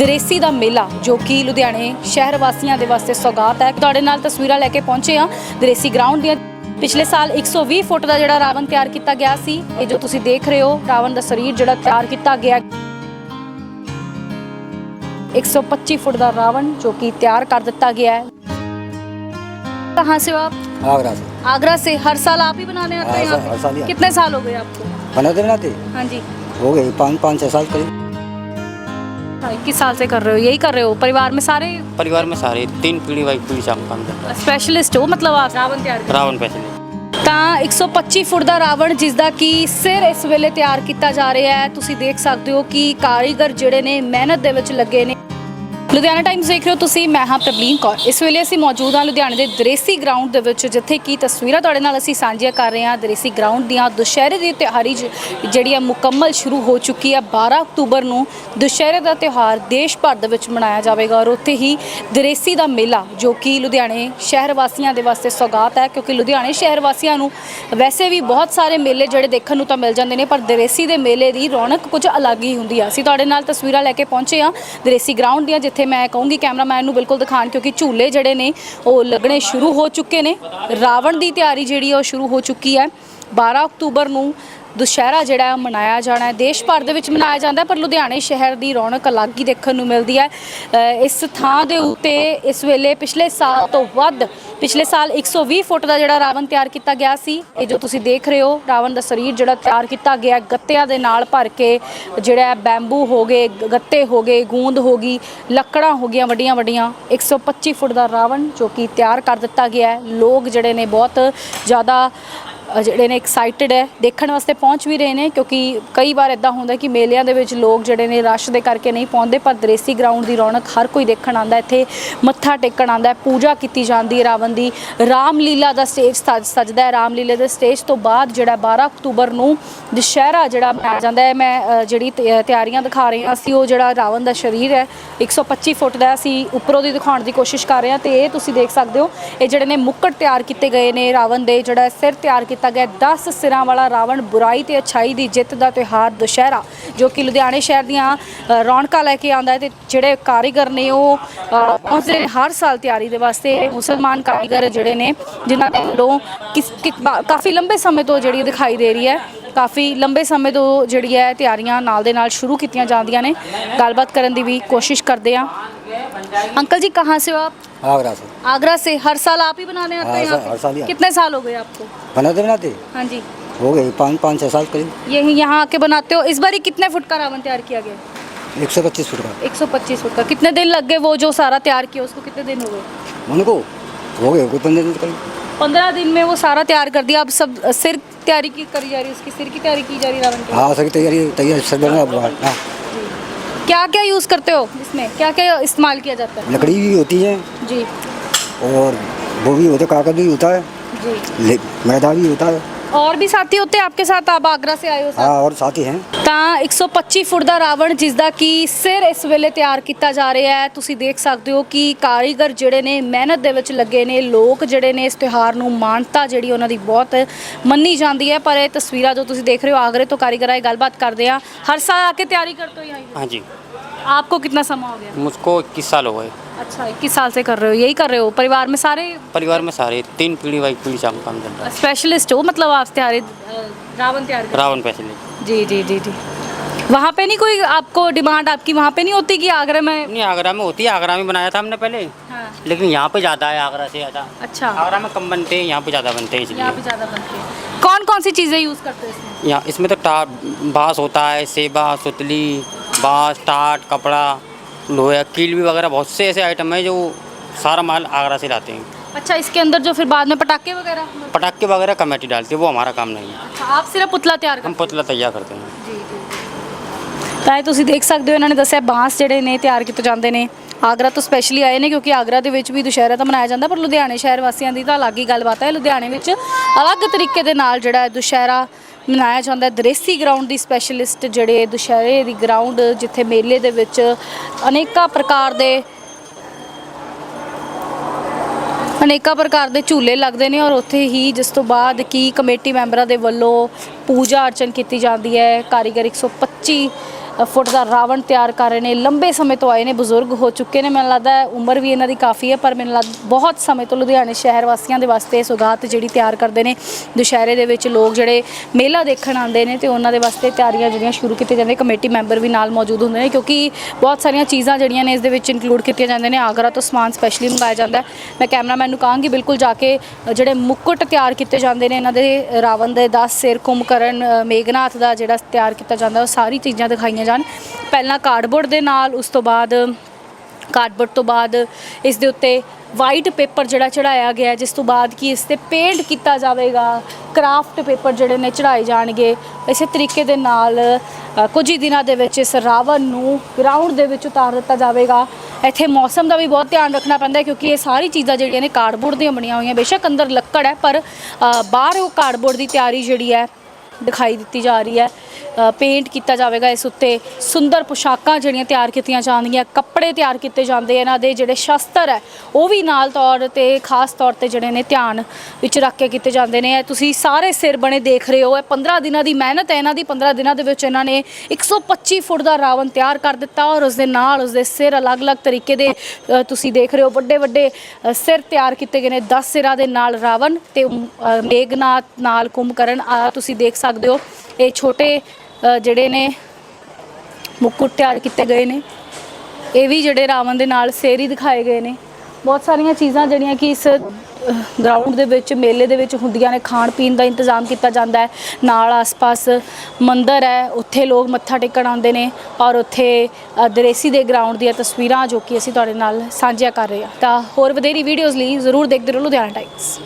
ਦਰੇਸੀ ਦਾ ਮੇਲਾ ਜੋ ਕਿ ਲੁਧਿਆਣੇ ਸ਼ਹਿਰ ਵਾਸੀਆਂ ਦੇ ਵਾਸਤੇ ਸੌਗਾਤ ਹੈ ਤੁਹਾਡੇ ਨਾਲ ਤਸਵੀਰਾਂ ਲੈ ਕੇ ਪਹੁੰਚੇ ਹਾਂ ਦਰੇਸੀ ਗਰਾਊਂਡ ਦੀਆਂ ਪਿਛਲੇ ਸਾਲ 120 ਫੁੱਟ ਦਾ ਜਿਹੜਾ ਰਾਵਣ ਤਿਆਰ ਕੀਤਾ ਗਿਆ ਸੀ ਇਹ ਜੋ ਤੁਸੀਂ ਦੇਖ ਰਹੇ ਹੋ ਰਾਵਣ ਦਾ ਸਰੀਰ ਜਿਹੜਾ ਤਿਆਰ ਕੀਤਾ ਗਿਆ 125 ਫੁੱਟ ਦਾ ਰਾਵਣ ਜੋ ਕਿ ਤਿਆਰ ਕਰ ਦਿੱਤਾ ਗਿਆ है कहाँ से हो आप आगरा से आगरा से हर साल आप ही बनाने आते हैं हाँ, यहाँ हर साल ही पे आते कितने साल हो गए आपको बनाते बनाते हाँ जी हो गए पाँच पाँच छः साल करीब इक्कीस साल से कर रहे हो यही कर रहे हो परिवार में सारे परिवार में सारे तीन पीढ़ी वाई पीढ़ी से हम काम करते स्पेशलिस्ट हो मतलब आप रावण ਤਿਆਰ हैं रावण पैसे नहीं ਤਾਂ 125 ਫੁੱਟ ਦਾ ਰਾਵਣ ਜਿਸ ਦਾ ਕਿ ਸਿਰ ਇਸ ਵੇਲੇ ਤਿਆਰ ਕੀਤਾ ਜਾ ਰਿਹਾ ਹੈ ਤੁਸੀਂ ਦੇਖ ਸਕਦੇ ਹੋ ਕਿ ਕਾਰੀਗਰ ਜਿਹੜੇ ਨੇ ਮਿਹਨਤ ਦੇ ਵਿੱਚ ਲੱਗੇ ਨੇ ਲੁਧਿਆਣਾ ਟਾਈਮਸ ਦੇਖ ਰਹੇ ਹੋ ਤੁਸੀਂ, ਮੈਂ ਹਾਂ ਪ੍ਰਬਲੀਨ ਕੌਰ। ਇਸ ਵੇਲੇ ਅਸੀਂ ਮੌਜੂਦ ਹਾਂ ਲੁਧਿਆਣੇ ਦੇ ਦਰੇਸੀ ਗਰਾਊਂਡ ਦੇ ਵਿੱਚ, ਜਿੱਥੇ ਕੀ ਤਸਵੀਰਾਂ ਤੁਹਾਡੇ ਨਾਲ ਅਸੀਂ ਸਾਂਝੀਆਂ ਕਰ ਰਹੇ ਹਾਂ। ਦਰੇਸੀ ਗਰਾਊਂਡ ਦੀਆਂ ਦੁਸ਼ਹਿਰੇ ਦੀ ਤਿਉਹਾਰੀ ਜਿਹੜੀ ਆ ਮੁਕੰਮਲ ਸ਼ੁਰੂ ਹੋ ਚੁੱਕੀ ਹੈ 12 ਅਕਤੂਬਰ ਨੂੰ ਦੁਸ਼ਹਿਰੇ ਦਾ ਤਿਉਹਾਰ ਦੇਸ਼ ਭਰ ਦੇ ਵਿੱਚ ਮਨਾਇਆ ਜਾਵੇਗਾ ਔਰ ਉੱਥੇ ਹੀ ਦਰੇਸੀ ਦਾ ਮੇਲਾ, ਜੋ ਕਿ ਲੁਧਿਆਣੇ ਸ਼ਹਿਰ ਵਾਸੀਆਂ ਦੇ ਵਾਸਤੇ ਸੌਗਾਤ ਹੈ, ਕਿਉਂਕਿ ਲੁਧਿਆਣੇ ਸ਼ਹਿਰ ਵਾਸੀਆਂ ਨੂੰ ਵੈਸੇ ਵੀ ਬਹੁਤ ਸਾਰੇ ਮੇਲੇ ਜਿਹੜੇ ਦੇਖਣ ਨੂੰ ਤਾਂ ਮਿਲ ਜਾਂਦੇ ਨੇ, ਪਰ ਦਰੇਸੀ ਦੇ ਮੇਲੇ ਦੀ ਰੌਣਕ ਕੁਝ ਅਲੱਗ ਹੀ ਹੁੰਦੀ ਆ। ਅਸੀਂ ਤੁਹਾਡੇ ਨਾਲ ਤਸਵੀਰਾਂ ਲੈ ਕੇ ਪਹੁੰਚੇ ਹਾਂ ਦਰੇਸੀ ਗਰਾਊਂਡ ਦੀਆਂ, ਜਿੱਥੇ ਮੈਂ ਕਹੂੰਗੀ ਕੈਮਰਾਮੈਨ ਨੂੰ ਬਿਲਕੁਲ ਦਿਖਾਣ ਕਿਉਂਕਿ ਝੂਲੇ ਜਿਹੜੇ ਨੇ, ਉਹ ਲੱਗਣੇ ਸ਼ੁਰੂ ਹੋ ਚੁੱਕੇ ਨੇ। ਰਾਵਣ ਦੀ ਤਿਆਰੀ ਜਿਹੜੀ ਆ, ਉਹ ਸ਼ੁਰੂ ਹੋ ਚੁੱਕੀ ਹੈ। 12 ਅਕਤੂਬਰ ਨੂੰ ਦੁਸ਼ਹਿਰਾ ਜਿਹੜਾ ਹੈ ਉਹ ਮਨਾਇਆ ਜਾਣਾ ਹੈ। ਦੇਸ਼ ਭਰ ਦੇ ਵਿੱਚ ਮਨਾਇਆ ਜਾਂਦਾ ਪਰ ਲੁਧਿਆਣੇ ਸ਼ਹਿਰ ਦੀ ਰੌਣਕ ਅਲੱਗ ਹੀ ਦੇਖਣ ਨੂੰ ਮਿਲਦੀ ਹੈ। ਇਸ ਥਾਂ ਦੇ ਉੱਤੇ ਇਸ ਵੇਲੇ ਪਿਛਲੇ ਸਾਲ ਤੋਂ ਵੱਧ, ਪਿਛਲੇ ਸਾਲ 120 ਫੁੱਟ ਦਾ ਜਿਹੜਾ ਰਾਵਣ ਤਿਆਰ ਕੀਤਾ ਗਿਆ ਸੀ। ਇਹ ਜੋ ਤੁਸੀਂ ਦੇਖ ਰਹੇ ਹੋ, ਰਾਵਣ ਦਾ ਸਰੀਰ ਜਿਹੜਾ ਤਿਆਰ ਕੀਤਾ ਗਿਆ ਗੱਤਿਆਂ ਦੇ ਨਾਲ ਭਰ ਕੇ ਜਿਹੜਾ ਹੈ, ਬੈਂਬੂ ਹੋ ਗਏ ਗ- ਗੱਤੇ ਹੋ ਗਏ, ਗੂੰਦ ਹੋ ਗਈ, ਲੱਕੜਾਂ ਹੋ ਗਈਆਂ ਵੱਡੀਆਂ ਵੱਡੀਆਂ। 125 ਫੁੱਟ ਦਾ ਰਾਵਣ ਜੋ ਕਿ ਤਿਆਰ ਕਰ ਦਿੱਤਾ ਗਿਆ ਹੈ। ਲੋਕ ਜਿਹੜੇ ਨੇ ਬਹੁਤ ਜ਼ਿਆਦਾ ਜਿਹੜੇ ਨੇ ਐਕਸਾਈਟਿਡ ਹੈ, ਦੇਖਣ ਵਾਸਤੇ ਪਹੁੰਚ ਵੀ ਰਹੇ ਨੇ, ਕਿਉਂਕਿ ਕਈ ਵਾਰ ਇਦਾਂ ਹੁੰਦਾ ਕਿ ਮੇਲਿਆਂ ਦੇ ਵਿੱਚ ਲੋਕ ਜਿਹੜੇ ਨੇ ਰਸ਼ ਦੇ ਕਰਕੇ ਨਹੀਂ ਪਹੁੰਚਦੇ, ਪਰ ਦਰੇਸੀ ਗਰਾਊਂਡ ਦੀ ਰੌਣਕ ਹਰ ਕੋਈ ਦੇਖਣ ਆਉਂਦਾ, ਇੱਥੇ ਮੱਥਾ ਟੇਕਣ ਆਉਂਦਾ ਪੂਜਾ ਕੀਤੀ ਜਾਂਦੀ ਹੈ ਰਾਵਣ ਦੀ। ਰਾਮਲੀਲਾ ਦਾ ਸਟੇਜ ਸਜ, ਸਜਦਾ ਹੈ। ਰਾਮਲੀਲਾ ਦੇ ਸਟੇਜ ਤੋਂ ਬਾਅਦ ਜਿਹੜਾ 12 ਅਕਤੂਬਰ ਨੂੰ ਦੁਸ਼ਹਿਰਾ ਜਿਹੜਾ ਮਨਾਇਆ ਜਾਂਦਾ ਹੈ, ਮੈਂ ਜਿਹੜੀ ਤਿ- ਤਿਆਰੀਆਂ ਦਿਖਾ ਰਹੀ ਹਾਂ, ਅਸੀਂ ਉਹ ਜਿਹੜਾ ਰਾਵਣ ਦਾ ਸਰੀਰ ਹੈ 125 ਫੁੱਟ ਦਾ ਅਸੀਂ ਉੱਪਰੋਂ ਦੀ ਦਿਖਾਉਣ ਦੀ ਕੋਸ਼ਿਸ਼ ਕਰ ਰਹੇ ਹਾਂ, ਤੇ ਇਹ ਤੁਸੀਂ ਦੇਖ ਸਕਦੇ ਹੋ, ਇਹ ਜਿਹੜੇ ਨੇ ਮੁੱਕਟ ਤਿਆਰ ਕੀਤੇ ਗਏ ਨੇ ਰਾਵਣ ਦੇ, ਜਿਹੜਾ ਸਿਰ ਤਿਆਰ ਕੀਤਾ ਗਿਆ। 10 ਸਿਰਾਂ ਵਾਲਾ ਰਾਵਣ ਬੁਰਾਈ ਤੇ ਅਛਾਈ ਦੀ ਜਿੱਤ ਦਾ ਤਿਉਹਾਰ ਦੁਸ਼ਹਿਰਾ ਜੋ ਕਿ ਲੁਧਿਆਣੇ ਸ਼ਹਿਰ ਦੀਆਂ ਰੌਣਕਾਂ ਲੈ ਕੇ ਆਉਂਦਾ ਹੈ ਤੇ ਜਿਹੜੇ ਕਾਰੀਗਰ ਨੇ ਉਹ ਅ, ਪਹੁੰਚਦੇ ਨੇ ਹਰ ਸਾਲ ਤਿਆਰੀ ਦੇ ਵਾਸਤੇ। ਮੁਸਲਮਾਨ ਕਾਰੀਗਰ ਜਿਹੜੇ ਨੇ ਜਿਨ੍ਹਾਂ ਵੱਲੋਂ ਕਾਫੀ ਲੰਬੇ ਸਮੇਂ ਤੋਂ ਜਿਹੜੀ ਦਿਖਾਈ ਦੇ ਰਹੀ ਹੈ। ਕਾਫੀ ਲੰਬੇ ਸਮੇਂ ਤੋਂ ਜਿਹੜੀ ਹੈ ਤਿਆਰੀਆਂ ਨਾਲ ਦੇ ਨਾਲ ਸ਼ੁਰੂ ਕੀਤੀਆਂ ਜਾਂਦੀਆਂ ਨੇ ਗੱਲਬਾਤ ਕਰਨ ਦੀ ਵੀ ਕੋਸ਼ਿਸ਼ ਕਰਦੇ ਆ अंकल जी कहाँ से हो आप आगरा से आगरा से हर साल आप ही बनाने आते हाँ, हैं यहाँ हर साल ही पे आते कितने साल हो गए आपको बनाते बनाते हाँ जी हो गए पाँच पाँच छः साल करीब यही यहाँ आके बनाते हो इस बार कितने फुट का रावण तैयार किया गया एक सौ पच्चीस फुट का 125 फुट का कितने दिन लग गए वो जो सारा तैयार किया उसको कितने दिन हो गए उनको हो गए कोई पंद्रह दिन करीब पंद्रह दिन में वो सारा तैयार कर दिया। अब सब सिर तैयारी की करी जा रही है उसकी सिर की तैयारी की जा रही है रावण की। हाँ सर तैयारी तैयारी सर बना हाँ क्या क्या यूज़ करते हो इसमें? क्या क्या इस्तेमाल किया जाता है? लकड़ी भी होती है। जी। और वो भी होता है कागज़ भी होता है। जी। मैदा भी होता है। और भी साथी होते हैं आपके साथ आप आगरा से आए हो हाँ और ਸਾਥੀ ਹੈ ਤਾਂ 125 ਫੁੱਟ ਦਾ ਰਾਵਣ ਜਿਸ ਦਾ ਕਿ ਸਿਰ ਇਸ ਵੇਲੇ ਤਿਆਰ ਕੀਤਾ ਜਾ ਰਿਹਾ ਹੈ। ਤੁਸੀਂ ਦੇਖ ਸਕਦੇ ਹੋ ਕਿ ਕਾਰੀਗਰ ਜਿਹੜੇ ਨੇ ਮਿਹਨਤ ਦੇ ਵਿੱਚ ਲੱਗੇ ਨੇ। ਲੋਕ ਜਿਹੜੇ ਨੇ ਇਸ ਤਿਉਹਾਰ ਨੂੰ ਮਾਨਤਾ ਜਿਹੜੀ ਉਹਨਾਂ ਦੀ ਬਹੁਤ ਮੰਨੀ ਜਾਂਦੀ ਹੈ। ਪਰ ਇਹ ਤਸਵੀਰਾਂ ਜੋ ਤੁਸੀਂ ਦੇਖ ਰਹੇ ਹੋ ਆਗਰੇ ਤੋਂ ਕਾਰੀਗਰ ਆਏ ਗੱਲਬਾਤ ਕਰਦੇ ਆ ਹਰ ਸਾਲ ਆ ਕੇ ਤਿਆਰੀ ਕਰਦੇ ਹੋ? यहाँ हाँ जी आपको कितना समय हो गया मुझको इक्कीस साल अच्छा इक्कीस साल से कर रहे हो यही कर रहे हो? परिवार में सारे? परिवार में सारे तीन पीढ़ी वाई पीढ़ी हम काम करते स्पेशलिस्ट हो। मतलब आप तैयारी अ, रावण तैयार हैं रावण पैसे नहीं जी जी जी जी। वहाँ पे नहीं कोई आपको डिमांड आपकी? वहाँ पे नहीं होती कि आगरा में? नहीं आगरा में होती है आगरा में बनाया था हमने पहले। हाँ। लेकिन यहाँ पे ज़्यादा है आगरा से ज़्यादा। अच्छा। आगरा में कम बनते हैं यहाँ पे ज़्यादा बनते हैं यहाँ पे इसलिए ज़्यादा बनते हैं। कौन कौन सी चीज़ें यूज़ करते हैं इसमें? यहाँ इसमें तो टाट बाँस होता है सेबा सुतली बाँस टाट कपड़ा। लोहा कील भी वगैरह बहुत से ऐसे आइटम है जो सारा माल आगरा से लाते हैं अच्छा इसके अंदर जो फिर बाद में पटाखे वगैरह पटाखे वगैरह कमेटी डालती है वो हमारा काम नहीं है अच्छा आप सिर्फ पुतला तैयार हम करते पुतला तैयार करते हैं ਜੀ ਜੀ ਤਾਂ ਇਹ ਤੁਸੀਂ ਦੇਖ ਸਕਦੇ ਹੋ ਇਹਨਾਂ ਨੇ ਦੱਸਿਆ ਬਾਂਸ ਜਿਹੜੇ ਨੇ ਤਿਆਰ ਕੀਤੇ ਜਾਂਦੇ ਨੇ ਆਗਰਾ ਤੋਂ ਸਪੈਸ਼ਲੀ ਆਏ ਨੇ ਕਿਉਂਕਿ ਆਗਰਾ ਦੇ ਵਿੱਚ ਵੀ ਦੁਸ਼ਹਿਰਾ ਤਾਂ ਮਨਾਇਆ ਜਾਂਦਾ ਪਰ ਲੁਧਿਆਣੇ ਸ਼ਹਿਰ ਵਾਸੀਆਂ ਦੀ ਤਾਂ ਅਲੱਗ ਹੀ ਗੱਲਬਾਤ ਹੈ ਲੁਧਿਆਣੇ ਵਿੱਚ ਅਲੱਗ ਤਰੀਕੇ ਦੇ ਨਾਲ ਜਿਹੜਾ ਹੈ ਦੁਸ਼ਹਿਰਾ ਮਨਾਇਆ ਜਾਂਦਾ ਦਰੇਸੀ ਗਰਾਊਂਡ ਦੀ ਸਪੈਸ਼ਲਿਸਟ ਜਿਹੜੇ ਦੁਸ਼ਹਿਰੇ ਦੀ ਗਰਾਊਂਡ ਜਿੱਥੇ ਮੇਲੇ ਦੇ ਵਿੱਚ ਅਨੇਕਾਂ ਪ੍ਰਕਾਰ ਦੇ ਅਨੇਕਾਂ ਪ੍ਰਕਾਰ ਦੇ ਝੂਲੇ ਲੱਗਦੇ ਨੇ ਔਰ ਉੱਥੇ ਹੀ ਜਿਸ ਤੋਂ ਬਾਅਦ ਕੀ ਕਮੇਟੀ ਮੈਂਬਰਾਂ ਦੇ ਵੱਲੋਂ ਪੂਜਾ ਅਰਚਨ ਕੀਤੀ ਜਾਂਦੀ ਹੈ। ਕਾਰੀਗਰ 125 ਅ, ਫੁੱਟ ਦਾ ਰਾਵਣ ਤਿਆਰ ਕਰ ਰਹੇ ਨੇ। ਲੰਬੇ ਸਮੇਂ ਤੋਂ ਆਏ ਨੇ ਬਜ਼ੁਰਗ ਹੋ ਚੁੱਕੇ ਨੇ। ਮੈਨੂੰ ਲੱਗਦਾ ਉਮਰ ਵੀ ਇਹਨਾਂ ਦੀ ਕਾਫੀ ਹੈ ਪਰ ਮੈਨੂੰ ਲੱਗਦਾ ਬਹੁਤ ਸਮੇਂ ਤੋਂ ਲੁਧਿਆਣੇ ਸ਼ਹਿਰ ਵਾਸੀਆਂ ਦੇ ਵਾਸਤੇ ਸੁਗਾਤ ਜਿਹੜੀ ਤਿਆਰ ਕਰਦੇ ਨੇ। ਦੁਸ਼ਹਿਰੇ ਦੇ ਵਿੱਚ ਲੋਕ ਜਿਹੜੇ ਮੇਲਾ ਦੇਖਣ ਆਉਂਦੇ ਨੇ ਤੇ ਉਹਨਾਂ ਦੇ ਵਾਸਤੇ ਤਿਆਰੀਆਂ ਜਿਹੜੀਆਂ ਸ਼ੁਰੂ ਕੀਤੀਆਂ ਜਾਂਦੀਆਂ ਕਮੇਟੀ ਮੈਂਬਰ ਵੀ ਨਾਲ ਮੌਜੂਦ ਹੁੰਦੇ ਨੇ ਕਿਉਂਕਿ ਬਹੁਤ ਸਾਰੀਆਂ ਚੀਜ਼ਾਂ ਜਿਹੜੀਆਂ ਨੇ ਇਸ ਦੇ ਵਿੱਚ ਇਨਕਲੂਡ ਕੀਤੀਆਂ ਜਾਂਦੀਆਂ ਨੇ। ਆਗਰਾ ਤੋਂ ਸਮਾਨ ਸਪੈਸ਼ਲੀ ਮੰਗਾਇਆ ਜਾਂਦਾ ਮੈਂ ਕੈਮਰਾਮੈਨ ਨੂੰ ਕਹਾਂਗੀ ਬਿਲਕੁਲ ਜਾ ਕੇ ਜਿਹੜੇ ਮੁਕਟ ਤਿਆਰ ਕੀਤੇ ਜਾਂਦੇ ਨੇ ਇਹਨਾਂ ਦੇ ਰਾਵਣ ਦੇ 10 ਸਿਰ ਕੁੰਭਕਰਨ ਅ, ਮੇਘਨਾਥ ਦਾ ਜਿਹੜਾ ਤਿਆਰ ਕੀਤਾ ਜਾਂਦਾ ਉਹ ਸਾਰੀ ਚੀਜ਼ਾਂ ਦਿਖਾਈਆਂ ਜਾਣ। ਪਹਿਲਾਂ ਕਾਰਡਬੋਰਡ ਦੇ ਨਾਲ, ਉਸ ਤੋਂ ਬਾਅਦ, ਕਾਰਡਬੋਰਡ ਤੋਂ ਬਾਅਦ ਇਸ ਦੇ ਉੱਤੇ ਵਾਈਟ ਪੇਪਰ ਜਿਹੜਾ ਚੜਾਇਆ ਗਿਆ, ਜਿਸ ਤੋਂ ਬਾਅਦ ਕੀ ਇਸ ਤੇ ਪੇਂਟ ਕੀਤਾ ਜਾਵੇਗਾ ਕਰਾਫਟ ਪੇਪਰ ਜਿਹੜੇ ਨੇ ਚੜਾਏ ਜਾਣਗੇ। ਇਸੇ ਤਰੀਕੇ ਦੇ ਨਾਲ ਕੁਝ ਹੀ ਦਿਨਾਂ ਦੇ ਵਿੱਚ ਇਸ ਰਾਵਣ ਨੂੰ ਗਰਾਊਂਡ ਦੇ ਵਿੱਚ ਉਤਾਰ ਦਿੱਤਾ ਜਾਵੇਗਾ। ਇੱਥੇ ਮੌਸਮ ਦਾ ਵੀ ਬਹੁਤ ਧਿਆਨ ਰੱਖਣਾ ਪੈਂਦਾ ਕਿਉਂਕਿ ਇਹ ਸਾਰੀ ਚੀਜ਼ਾਂ ਜਿਹੜੀਆਂ ਨੇ ਕਾਰਡਬੋਰਡ ਦੀਆਂ ਬਣੀਆਂ ਹੋਈਆਂ, ਬੇਸ਼ੱਕ ਅੰਦਰ ਲੱਕੜ ਹੈ, ਪਰ ਬਾਹਰ ਉਹ ਕਾਰਡਬੋਰਡ ਦੀ ਤਿਆਰੀ ਜਿਹੜੀ ਹੈ, ਦਿਖਾਈ ਦਿੱਤੀ ਜਾ ਰਹੀ ਹੈ। ਪੇਂਟ ਕੀਤਾ ਜਾਵੇਗਾ ਇਸ ਉੱਤੇ। ਸੁੰਦਰ ਪੁਸ਼ਾਕਾਂ ਜਿਹੜੀਆਂ ਤਿਆਰ ਕੀਤੀਆਂ ਜਾਂਦੀਆਂ ਕੱਪੜੇ ਤਿਆਰ ਕੀਤੇ ਜਾਂਦੇ ਇਹਨਾਂ ਦੇ ਜਿਹੜੇ ਸ਼ਸਤਰ ਹੈ ਉਹ ਵੀ ਨਾਲ ਤੌਰ ਤੇ ਖਾਸ ਤੌਰ ਤੇ ਜਿਹੜੇ ਨੇ ਧਿਆਨ ਵਿੱਚ ਰੱਖ ਕੇ ਕੀਤੇ ਜਾਂਦੇ ਨੇ। ਇਹ ਤੁਸੀਂ ਸਾਰੇ ਸਿਰ ਬਣੇ ਦੇਖ ਰਹੇ ਹੋ। ਇਹ 15 ਦਿਨਾਂ ਦੀ ਮਿਹਨਤ ਹੈ। ਇਹਨਾਂ ਦੀ 15 ਦਿਨਾਂ ਦੇ ਵਿੱਚ ਇਹਨਾਂ ਨੇ 125 ਫੁੱਟ ਦਾ ਰਾਵਣ ਤਿਆਰ ਕਰ ਦਿੱਤਾ ਔਰ ਉਸ ਦੇ ਨਾਲ ਉਸ ਦੇ ਸਿਰ ਅਲੱਗ-ਅਲੱਗ ਤਰੀਕੇ ਦੇ ਤੁਸੀਂ ਦੇਖ ਰਹੇ ਹੋ ਵੱਡੇ ਵੱਡੇ ਸਿਰ ਤਿਆਰ ਕੀਤੇ ਗਏ ਨੇ। 10 ਸਿਰਾਂ ਦੇ ਨਾਲ ਰਾਵਣ ਤੇ ਅ, ਮੇਘਨਾਥ ਨਾਲ ਕੁੰਭਕਰਨ ਆ ਤੁਸੀਂ ਦੇਖ ਸਕਦੇ ਹੋ। ਇਹ ਛੋਟੇ ਜਿਹੜੇ ਨੇ ਮੁਕੁਟ ਤਿਆਰ ਕੀਤੇ ਗਏ ਨੇ। ਇਹ ਵੀ ਜਿਹੜੇ ਰਾਵਣ ਦੇ ਨਾਲ ਸੇਰੀ ਦਿਖਾਏ ਗਏ ਨੇ। ਬਹੁਤ ਸਾਰੀਆਂ ਚੀਜ਼ਾਂ ਜਿਹੜੀਆਂ ਕਿ ਇਸ ਗਰਾਊਂਡ ਦੇ ਵਿੱਚ, ਮੇਲੇ ਦੇ ਵਿੱਚ ਹੁੰਦੀਆਂ ਨੇ। ਖਾਣ ਪੀਣ ਦਾ ਇੰਤਜ਼ਾਮ ਕੀਤਾ ਜਾਂਦਾ ਹੈ। ਨਾਲ ਆਸ-ਪਾਸ ਮੰਦਿਰ ਹੈ। ਉੱਥੇ ਲੋਕ ਮੱਥਾ ਟੇਕਣ ਆਉਂਦੇ ਨੇ ਔਰ ਉੱਥੇ ਦਰੇਸੀ ਦੇ ਗਰਾਊਂਡ ਦੀਆਂ ਤਸਵੀਰਾਂ ਜੋ ਕਿ ਅਸੀਂ ਤੁਹਾਡੇ ਨਾਲ ਸਾਂਝੀਆਂ ਕਰ ਰਹੇ ਹਾਂ। ਤਾਂ ਹੋਰ ਵਧੇਰੀ ਵੀਡੀਓਜ਼ ਲਈ ਜ਼ਰੂਰ ਦੇਖਦੇ ਰਹੋ ਲੁਧਿਆਣਾ ਟਾਈਮਸ